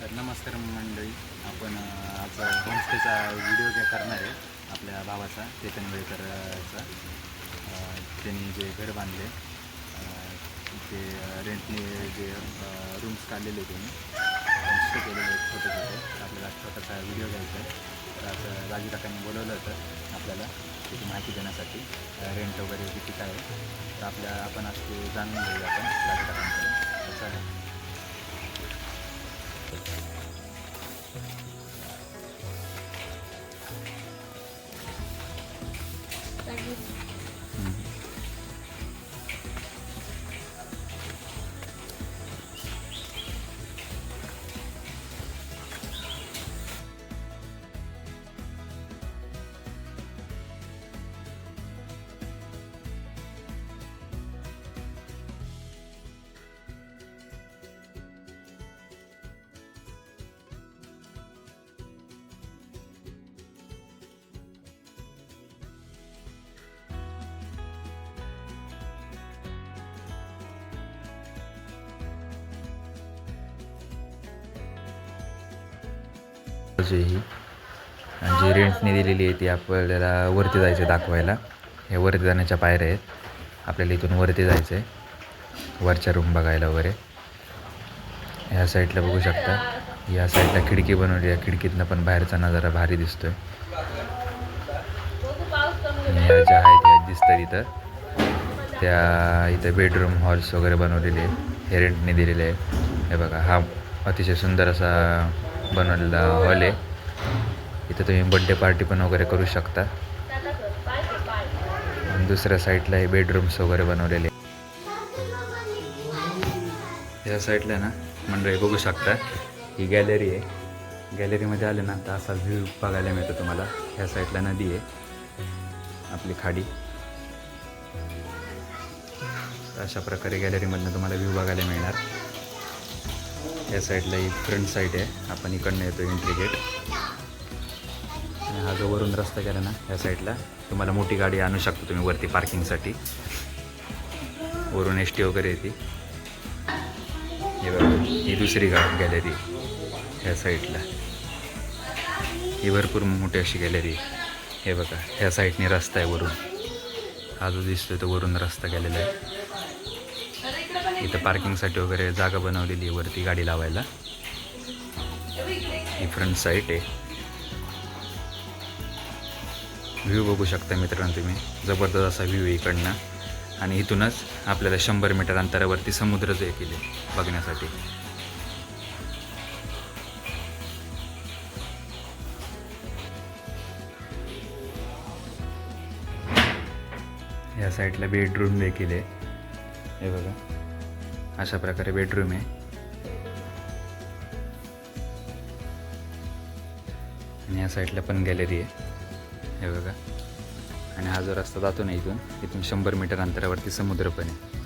तर नमस्कार मंडळी. आपण आज होमस्टेचा व्हिडिओ जे करणार आहे आपल्या भावाचा चेतन वेळकरचा. त्यांनी जे घर बांधले ते रेंटने जे रूम्स काढलेले त्यांनी होमस्टे केलेले आहेत छोटे छोटे आपल्याला छोटासा व्हिडिओ घ्यायचा आहे. तर आज राजू काकांनी बोलवलं होतं आपल्याला त्याची माहिती देण्यासाठी रेंट वगैरे किती काय आहे. तर आपल्या आपण आज ते जाणून घेऊया आपण राजू काकांकडून. तर चालेल जी ही. आणि जी रेंटने दिलेली आहे ती आपल्याला वरती जायचं आहे दाखवायला. हे वरती जाण्याच्या पायऱ्या आहेत. आपल्याला इथून वरती जायचं आहे वरच्या रूम बघायला वगैरे. ह्या साईडला बघू शकता. या साईडला खिडकी बनवली या खिडकीतनं पण बाहेरचा नजारा भारी दिसतोय. ह्या ज्या आहेत ह्या दिसतात इथं. त्या इथं बेडरूम हॉल्स वगैरे बनवलेले आहेत. हे रेंटने दिलेले आहे. हे बघा हा अतिशय सुंदर असा बनवलेला हॉल आहे. इथं तुम्ही बड्डे पार्टी पण वगैरे करू शकता. दुसऱ्या साईडला हे बेडरूम्स वगैरे बनवलेले. या साईडला ना मंडळी बघू शकता ही गॅलरी आहे. गॅलरीमध्ये आले ना तर असा व्ह्यू बघायला मिळतो तुम्हाला. ह्या साईडला नदी आहे. आपली खाडी. अशा प्रकारे गॅलरीमधनं तुम्हाला व्ह्यू बघायला मिळणार. या साईडला ही फ्रंट साईड आहे. आपण इकडनं येतो एंट्री गेट आणि हा जो वरून रस्ता गेला ना या साईडला तुम्हाला मोठी गाडी आणू शकता तुम्ही वरती पार्किंगसाठी वरून एस टी वगैरे येते. हे बघा ही दुसरी गा गॅलरी ह्या साईडला. ही भरपूर मोठी अशी गॅलरी हे बघा ह्या साईडने रस्ता आहे वरून. हा जो दिसतोय तो वरून रस्ता गेलेला आहे. इथं पार्किंगसाठी वगैरे जागा बनवलेली आहे वरती गाडी लावायला. ही फ्रंट साईट आहे. व्ह्यू बघू शकता मित्रांनो तुम्ही. जबरदस्त असा व्ह्यू आहे इकडनं. आणि इथूनच आपल्याला शंभर मीटर अंतरावरती समुद्र जे केले बघण्यासाठी. या साईडला बेडरूम देखील आहे हे बघा. अशा प्रकारे बेडरूम आहे. आणि या साईडला पण गॅलरी आहे. हे बघा. आणि हा जो रस्ता जातो ना इथून इथून शंभर मीटर अंतरावरती समुद्र पण आहे.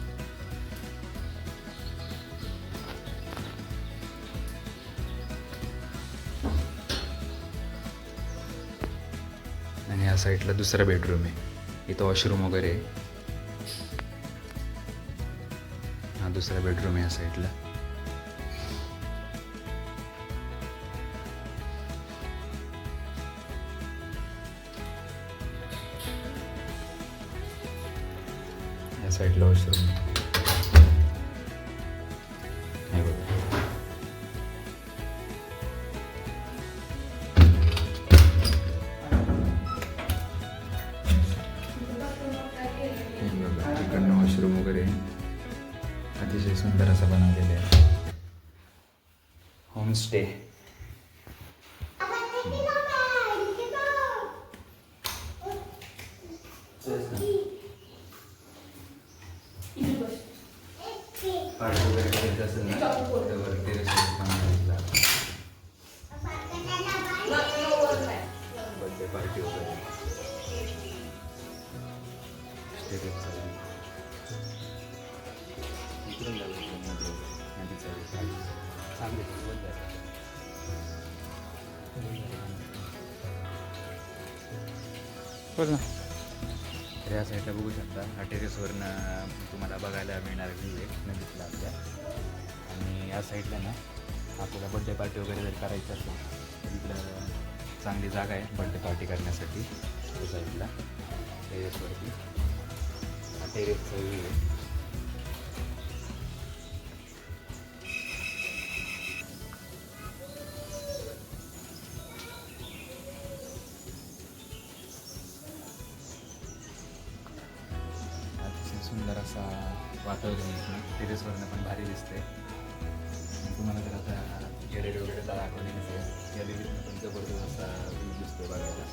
आणि या साईडला दुसरा बेडरूम आहे. इथं वॉशरूम वगैरे आहे. दुसरा बेडरूम आहे या साईडला या साईडला वॉशरूम सुंदर असं बनवलेलं आहे. होमस्टे पार्टी वगैरे. जाऊ इकडून नदी नदीचा चांगले बंद आहे. बोल ना. तर या साईडला बघू शकता. हा टेरेसवरनं तुम्हाला बघायला मिळणार व्ह्यू आहे. नदीतला आपल्या. आणि या साईडला ना आपल्याला बड्डे पार्टी वगैरे जर करायची असेल इकडं चांगली जागा आहे बड्डे पार्टी करण्यासाठी. त्या साईडला टेरेसवरती हा टेरेसचा व्ह्यू आहे. असा वातावरण आहे टेरेसवरनं पण भारी दिसते तुम्हाला जर आता गॅलरी वगैरे दाखवली नसेल गॅलरीतनं पण जबरदस्त असा व्ह्यू दिसतो बघायला.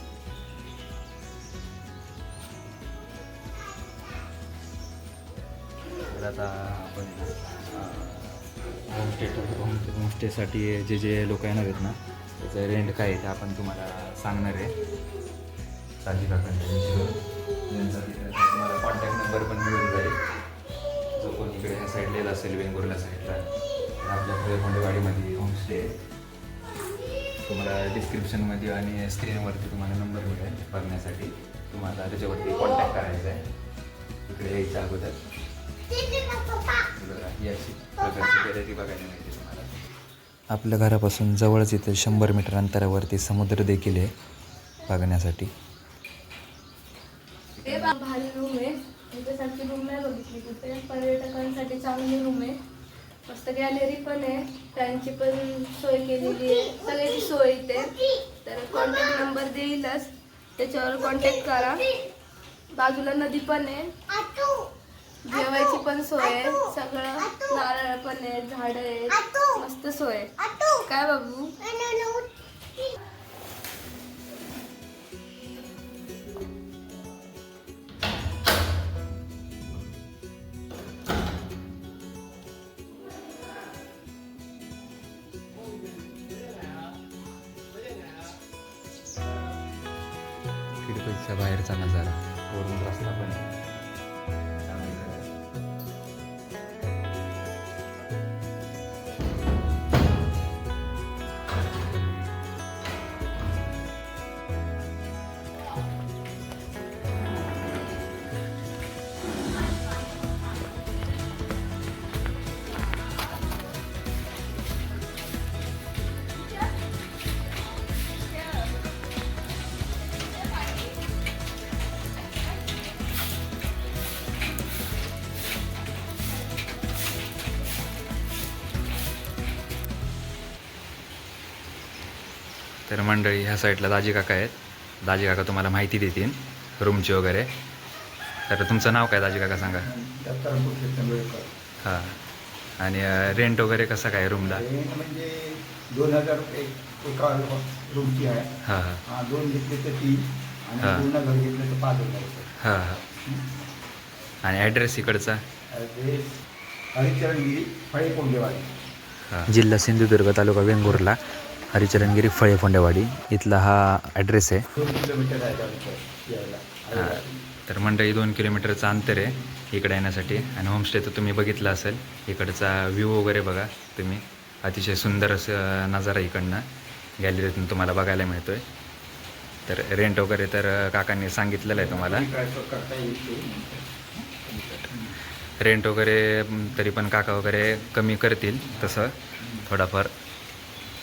तर आता आपण होमस्टे होम होमस्टेसाठी जे जे लोक येणार आहेत ना त्याचं रेंट काय आहे ते आपण तुम्हाला सांगणार आहे. साजी काकांच्या इकडे असेल वेंगुर्ला साईडला. आपल्याकडे कोंडेवाडीमध्ये होमस्टे तुम्हाला डिस्क्रिप्शनमध्ये आणि स्क्रीनवरती तुम्हाला नंबर मिळेल बघण्यासाठी. तुम्हाला त्याच्यावरती कॉन्टॅक्ट करायचा आहे. इकडे यायच्या अगोदर. बघा, ही अशी प्रकारची गॅलरी बघायला मिळते तुम्हाला. आपल्या घरापासून जवळच इथे शंभर मीटर अंतरावरती समुद्र देखील आहे बघण्यासाठी. ते रूम आहे नाही बघितली कुठे? पर्यटकांसाठी चांगली रूम आहे. मस्त गॅलरी पण आहे. त्यांची पण सोय केलेली आहे. सगळ्याची सोय इथे. तर कॉन्टॅक्ट नंबर देईलच. त्याच्यावर कॉन्टॅक्ट करा. बाजूला नदी पण आहे. जेवायची पण सोय आहे. सगळं नारळ पण आहे. झाडं आहेत. मस्त सोय आहे. काय बाबू? बाहेरचा नजारा. वरून रस्ता पण तर मंडळी ह्या साईडला दाजी काका आहेत. दाजी काका तुम्हाला माहिती देतील रूमची वगैरे. तर तुमचं नाव काय दाजी काका सांगा? हां. आणि रेंट वगैरे कसं काय रूमला म्हणजे दोन हजार रुपये एका रूमची आहे. हां हां. हा, दोन घेतले तर तीन हा. आणि पूर्ण घर घेतलं तर पाच हजार हां हां. आणि ॲड्रेस इकडचा? ॲड्रेस हरिचरणगिरी फळे कोंडेवाडी हां. जिल्हा सिंधुदुर्ग तालुका वेंगुर्ला. हरिचरणगिरी फळे फोंडेवाडी. इथला हा ॲड्रेस आहे. हां तर मंडळी दोन किलोमीटरचं अंतर आहे इकडे येण्यासाठी. आणि होमस्टे तर तुम्ही बघितलं असेल. इकडचा व्ह्यू वगैरे बघा तुम्ही. अतिशय सुंदर असं नजारा इकडनं. गॅलरीतून तुम्हाला बघायला मिळतो आहे तर रेंट वगैरे तर काकांनी सांगितलेलं आहे तुम्हाला. रेंट वगैरे तरी पण काका वगैरे कमी करतील तसं. थोडाफार.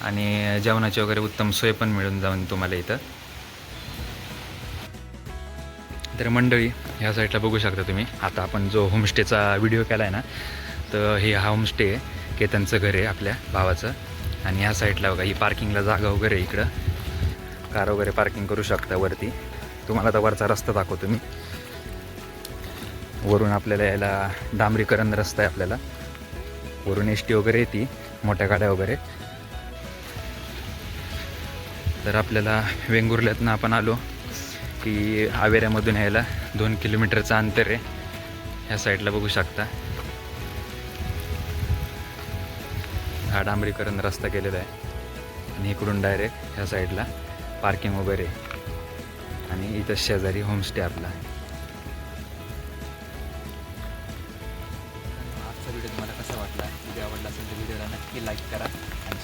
आणि जेवणाची वगैरे उत्तम सोय पण मिळून जाऊन तुम्हाला इथं. तर मंडळी ह्या साईडला बघू शकता तुम्ही. आता आपण जो होमस्टेचा व्हिडिओ केला आहे ना तर हे हा होमस्टे आहे केतनचं घर आहे आपल्या भावाचं. आणि ह्या साईडला बघा ही पार्किंगला जागा वगैरे इकडं. कार वगैरे पार्किंग करू शकता वरती. तुम्हाला आता वरचा रस्ता दाखवतो मी. वरून आपल्याला यायला डांबरीकरण रस्ता आहे आपल्याला. वरून एस टी वगैरे येते मोठ्या गाड्या वगैरे. तर आपल्याला वेंगुर्ल्यातनं आपण आलो की आवेऱ्यामधून यायला दोन किलोमीटरचं अंतर आहे. ह्या साईडला बघू शकता. हा डांबरीकरण रस्ता केलेला आहे. आणि इकडून डायरेक्ट ह्या साईडला पार्किंग वगैरे आणि इथं शेजारी होमस्टे आपला. आजचा व्हिडिओ तुम्हाला कसा वाटला? व्हिडिओ आवडला असेल तर व्हिडिओला नक्की लाईक करा.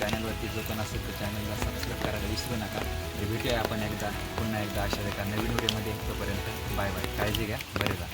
चॅनलवरती जो पण असेल तर चॅनलला सबस्क्राईब करायला विसरू नका. तर भेटूया आपण एकदा पुन्हा एकदा अशा एका नवीन व्हिडिओमध्ये. तोपर्यंत बाय बाय काळजी घ्या. बरे जा